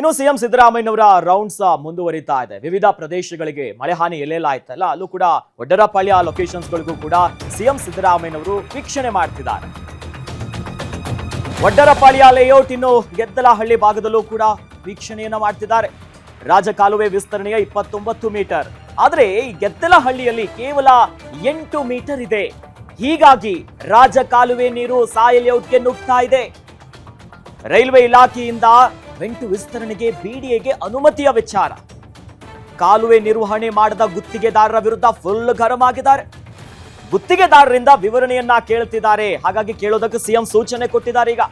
ಇನ್ನು ಸಿಎಂ ಸಿದ್ದರಾಮಯ್ಯನವರ ರೌಂಡ್ಸ್ ಮುಂದುವರಿತಾ ಇದೆ. ವಿವಿಧ ಪ್ರದೇಶಗಳಿಗೆ ಮಳೆ ಹಾನಿ ಎಲ್ಲೆಲ್ಲಾಯ್ತಲ್ಲ ಅಲ್ಲೂ ಕೂಡ ಒಡ್ಡರಪಾಳ್ಯ ಲೊಕೇಶನ್ಸ್ಗಳಿಗೂ ಕೂಡ ಸಿಎಂ ಸಿದ್ದರಾಮಯ್ಯನವರು ವೀಕ್ಷಣೆ ಮಾಡ್ತಿದ್ದಾರೆ. ಒಡ್ಡರಪಾಳ್ಯ ಲೇಔಟ್ ಇನ್ನು ಗೆದ್ದಲಹಳ್ಳಿ ಭಾಗದಲ್ಲೂ ಕೂಡ ವೀಕ್ಷಣೆಯನ್ನು ಮಾಡ್ತಿದ್ದಾರೆ. ರಾಜಕಾಲುವೆ ವಿಸ್ತರಣೆಯ ಇಪ್ಪತ್ತೊಂಬತ್ತು ಮೀಟರ್. ಆದರೆ ಈ ಗೆದ್ದಲಹಳ್ಳಿಯಲ್ಲಿ ಕೇವಲ ಎಂಟು ಮೀಟರ್ ಇದೆ. ಹೀಗಾಗಿ ರಾಜಕಾಲುವೆ ನೀರು ಸಾಯ ಲೇಔಟ್ಗೆ ನುಗ್ತಾ ಇದೆ. ರೈಲ್ವೆ ಇಲಾಖೆಯಿಂದ ವೆಂಟು ವಿಸ್ತರಣೆಗೆ ಬಿಡಿಎಗೆ ಅನುಮತಿಯ ವಿಚಾರ. ಕಾಲುವೆ ನಿರ್ವಹಣೆ ಮಾಡದ ಗುತ್ತಿಗೆದಾರರ ವಿರುದ್ಧ ಫುಲ್ ಗರಂ ಆಗಿದ್ದಾರೆ ಗುತ್ತಿಗೆದಾರರಿಂದ ವಿವರಣೆಯನ್ನ ಕೇಳುತ್ತಿದ್ದಾರೆ. ಹಾಗಾಗಿ ಕೇಳೋದಕ್ಕೆ ಸಿಎಂ ಸೂಚನೆ ಕೊಟ್ಟಿದ್ದಾರೆ ಈಗ.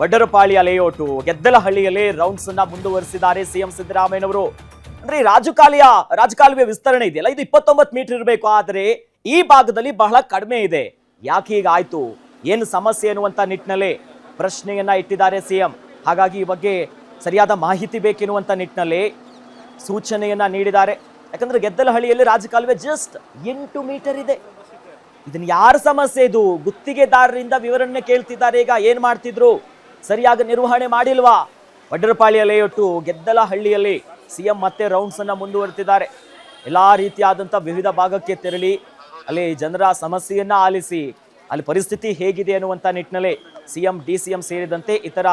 ವಡ್ಡರಪಾಳಿಯ ಲೇಔಟು, ಗೆದ್ದಲಹಳ್ಳಿಯಲ್ಲಿ ರೌಂಡ್ಸ್ ಅನ್ನ ಮುಂದುವರಿಸಿದ್ದಾರೆ ಸಿಎಂ ಸಿದ್ದರಾಮಯ್ಯನವರು ಅಂದ್ರೆ ರಾಜಕಾಲಿಯ, ರಾಜಕಾಲುವೆ ವಿಸ್ತರಣೆ ಇದೆಯಲ್ಲ? ಇದು ಇಪ್ಪತ್ತೊಂಬತ್ತು ಮೀಟರ್ ಇರಬೇಕು, ಆದರೆ ಈ ಭಾಗದಲ್ಲಿ ಬಹಳ ಕಡಿಮೆ ಇದೆ. ಯಾಕೆ ಈಗ ಆಯ್ತು? ಏನು ಸಮಸ್ಯೆ ಅನ್ನುವಂತ ನಿಟ್ಟಿನಲ್ಲಿ ಪ್ರಶ್ನೆಯನ್ನ ಇಟ್ಟಿದ್ದಾರೆ ಸಿಎಂ. ಹಾಗಾಗಿ ಈ ಬಗ್ಗೆ ಸರಿಯಾದ ಮಾಹಿತಿ ಬೇಕೆನ್ನುವಂಥ ನಿಟ್ಟಿನಲ್ಲಿ ಸೂಚನೆಯನ್ನು ನೀಡಿದ್ದಾರೆ. ಯಾಕಂದ್ರೆ ಗೆದ್ದಲಹಳ್ಳಿಯಲ್ಲಿ ರಾಜಕಾಲುವೆ ಜಸ್ಟ್ ಎಂಟು ಮೀಟರ್ ಇದೆ. ಇದನ್ನು ಯಾರ ಸಮಸ್ಯೆ ಇದು? ಗುತ್ತಿಗೆದಾರರಿಂದ ವಿವರಣೆ ಕೇಳ್ತಿದ್ದಾರೆ. ಈಗ ಏನು ಮಾಡ್ತಿದ್ರು? ಸರಿಯಾಗಿ ನಿರ್ವಹಣೆ ಮಾಡಿಲ್ವಾ? ವಡ್ಡರಪಾಳ್ಯ ಲೇಔಟು ಗೆದ್ದಲಹಳ್ಳಿಯಲ್ಲಿ ಸಿಎಂ ಮತ್ತೆ ರೌಂಡ್ಸ್ ಅನ್ನ ಮುಂದುವರೆತಿದ್ದಾರೆ. ಎಲ್ಲ ರೀತಿಯಾದಂಥ ವಿವಿಧ ಭಾಗಕ್ಕೆ ತೆರಳಿ ಅಲ್ಲಿ ಜನರ ಸಮಸ್ಯೆಯನ್ನು ಆಲಿಸಿ ಅಲ್ಲಿ ಪರಿಸ್ಥಿತಿ ಹೇಗಿದೆ ಅನ್ನುವಂಥ ನಿಟ್ಟಿನಲ್ಲಿ ಸಿಎಂ ಡಿ ಸಿ ಎಂ ಸೇರಿದಂತೆ ಇತರ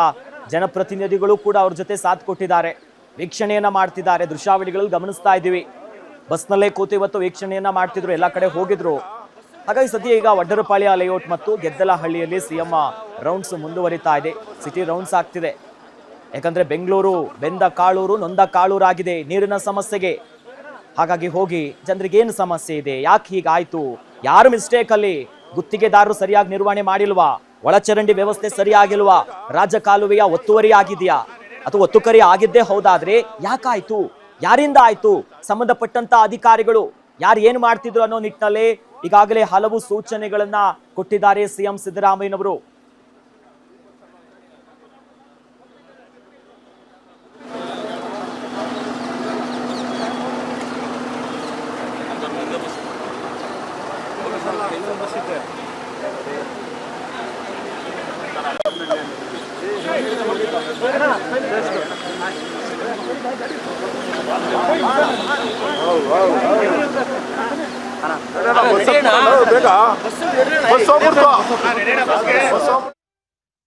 ಜನಪ್ರತಿನಿಧಿಗಳು ಕೂಡ ಅವ್ರ ಜೊತೆ ಸಾಥ್ ಕೊಟ್ಟಿದ್ದಾರೆ. ವೀಕ್ಷಣೆಯನ್ನ ಮಾಡ್ತಿದ್ದಾರೆ. ದೃಶ್ಯಾವಳಿಗಳಲ್ಲಿ ಗಮನಿಸ್ತಾ ಇದ್ದೀವಿ. ಬಸ್ನಲ್ಲೇ ಕೂತು ಇವತ್ತು ವೀಕ್ಷಣೆಯನ್ನ ಮಾಡ್ತಿದ್ರು. ಎಲ್ಲ ಕಡೆ ಹೋಗಿದ್ರು. ಹಾಗಾಗಿ ಸದ್ಯ ಈಗ ವಡ್ಡರಪಾಳ್ಯ ಲೇಔಟ್ ಮತ್ತು ಗೆದ್ದಲಹಳ್ಳಿಯಲ್ಲಿ ಸಿಎಂ ರೌಂಡ್ಸ್ ಮುಂದುವರಿತಾ ಇದೆ. ಸಿಟಿ ರೌಂಡ್ಸ್ ಆಗ್ತಿದೆ. ಯಾಕಂದ್ರೆ ಬೆಂಗಳೂರು, ಬೆಂದ ಕಾಳೂರು, ನೊಂದ ಕಾಳೂರು ಆಗಿದೆ ನೀರಿನ ಸಮಸ್ಯೆಗೆ. ಹಾಗಾಗಿ ಹೋಗಿ ಜನರಿಗೆ ಏನು ಸಮಸ್ಯೆ ಇದೆ? ಯಾಕೆ ಹೀಗಾಯಿತು? ಯಾರು ಮಿಸ್ಟೇಕ್ ಅಲ್ಲಿ ಗುತ್ತಿಗೆದಾರರು ಸರಿಯಾಗಿ ನಿರ್ವಹಣೆ ಮಾಡಿಲ್ವಾ? ಒಳಚರಂಡಿ ವ್ಯವಸ್ಥೆ ಸರಿಯಾಗಿಲ್ವಾ? ರಾಜಕಾಲುವೆಯ ಒತ್ತುವರಿ ಆಗಿದೆಯಾ ಅಥವಾ ಒತ್ತುಕರಿ ಆಗಿದ್ದೇ ಹೌದಾದ್ರೆ ಯಾಕಾಯ್ತು? ಯಾರಿಂದ ಆಯ್ತು? ಸಂಬಂಧಪಟ್ಟಂತ ಅಧಿಕಾರಿಗಳು ಯಾರು ಏನು ಮಾಡ್ತಿದ್ರು ಅನ್ನೋ ನಿಟ್ಟಿನಲ್ಲಿ ಈಗಾಗಲೇ ಹಲವು ಸೂಚನೆಗಳನ್ನ ಕೊಟ್ಟಿದ್ದಾರೆ ಸಿಎಂ ಸಿದ್ದರಾಮಯ್ಯನವರು. ಹೋಗ್ಬಿಡ್ತು. ಬಸ್ ಹೋಗ್ಬಿಡ್ತು.